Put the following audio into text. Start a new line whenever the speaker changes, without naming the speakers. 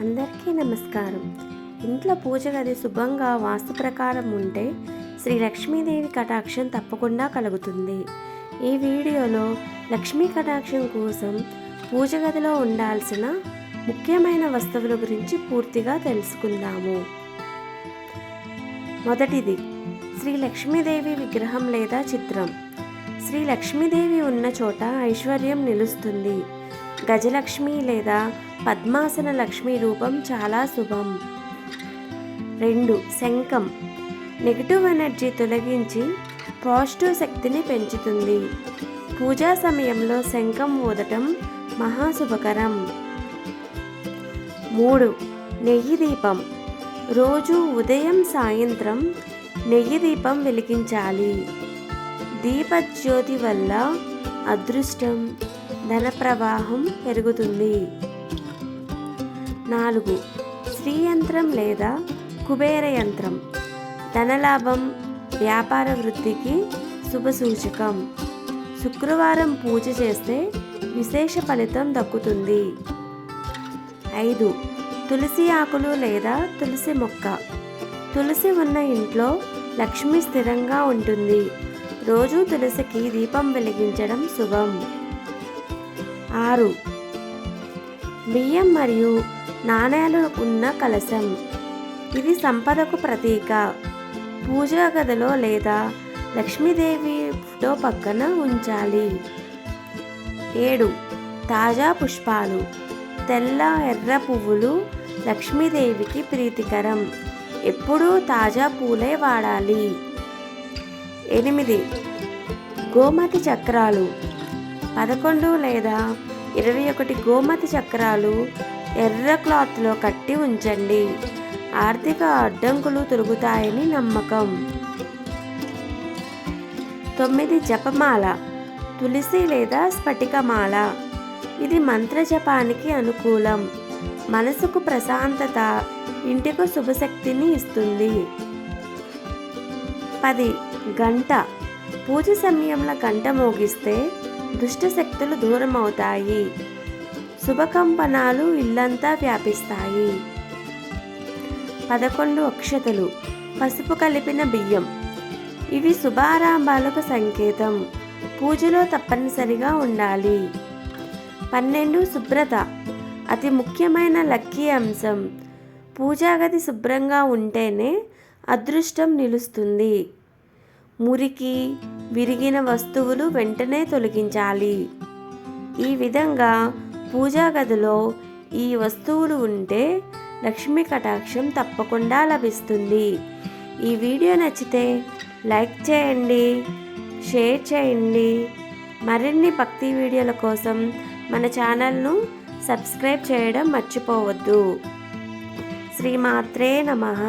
అందరికీ నమస్కారం. ఇంట్లో పూజ గది శుభంగా వాస్తు ప్రకారం ఉంటే శ్రీ లక్ష్మీదేవి కటాక్షం తప్పకుండా కలుగుతుంది. ఈ వీడియోలో లక్ష్మీ కటాక్షం కోసం పూజ గదిలో ఉండాల్సిన ముఖ్యమైన వస్తువుల గురించి పూర్తిగా తెలుసుకుందాము. మొదటిది శ్రీ లక్ష్మీదేవి విగ్రహం లేదా చిత్రం. శ్రీ లక్ష్మీదేవి ఉన్న చోట ఐశ్వర్యం నిలుస్తుంది. గజలక్ష్మి లేదా పద్మాసన లక్ష్మి రూపం చాలా శుభం. రెండు శంఖం. నెగిటివ్ ఎనర్జీ తొలగించి పాజిటివ్ శక్తిని పెంచుతుంది. పూజా సమయంలో శంఖం ఊదటం మహాశుభకరం. మూడు నెయ్యి దీపం. రోజు ఉదయం సాయంత్రం నెయ్యి దీపం వెలిగించాలి. దీపజ్యోతి వల్ల అదృష్టం. ధన ప్రవాహం పెరుగుతుంది. నాలుగు. శ్రీ యంత్రం లేదా కుబేర యంత్రం. ధనలాభం వ్యాపార వృద్ధికి శుభసూచకం శుక్రవారం పూజ చేస్తే విశేష ఫలితం దక్కుతుంది. ఐదు. తులసి ఆకులు లేదా తులసి మొక్క. తులసి ఉన్న ఇంట్లో లక్ష్మి స్థిరంగా ఉంటుంది. రోజు తులసికి దీపం వెలిగించడం శుభం. ఆరు. బియ్యం మరియు నాణేలు ఉన్న కలశం. ఇది సంపదకు ప్రతీక. పూజా గదిలో లేదా లక్ష్మీదేవి ఫోటో పక్కన ఉంచాలి. ఏడు. తాజా పుష్పాలు. తెల్ల ఎర్ర పువ్వులు లక్ష్మీదేవికి ప్రీతికరం. ఎప్పుడూ తాజా పూలే వాడాలి. ఎనిమిది. గోమతి చక్రాలు. పదకొండు లేదా ఇరవై ఒకటి గోమతి చక్రాలు ఎర్ర క్లాత్లో కట్టి ఉంచండి. ఆర్థిక అడ్డంకులు తొలగుతాయని నమ్మకం. తొమ్మిది జపమాల తులసి లేదా స్ఫటికమాల. ఇది మంత్ర జపానికి అనుకూలం. మనసుకు ప్రశాంతత ఇంటికి శుభశక్తిని ఇస్తుంది. పది గంట పూజ సమయంలో గంట మోగిస్తే దుష్టశక్తులు దూరం అవుతాయి శుభకంపనాలు ఇల్లంతా వ్యాపిస్తాయి. పదకొండు అక్షతలు. పసుపు కలిపిన బియ్యం. ఇవి శుభారంభాలకు సంకేతం. పూజలో తప్పనిసరిగా ఉండాలి. పన్నెండు శుభ్రత. అతి ముఖ్యమైన లక్కీ అంశం. పూజాగది శుభ్రంగా ఉంటేనే అదృష్టం నిలుస్తుంది. మురికి విరిగిన వస్తువులు వెంటనే తొలగించాలి. ఈ విధంగా పూజా గదిలో ఈ వస్తువులు ఉంటే లక్ష్మీ కటాక్షం తప్పకుండా లభిస్తుంది. ఈ వీడియో నచ్చితే లైక్ చేయండి షేర్ చేయండి. మరిన్ని భక్తి వీడియోల కోసం మన ఛానల్ను సబ్స్క్రైబ్ చేయడం మర్చిపోవద్దు. శ్రీమాత్రే నమః.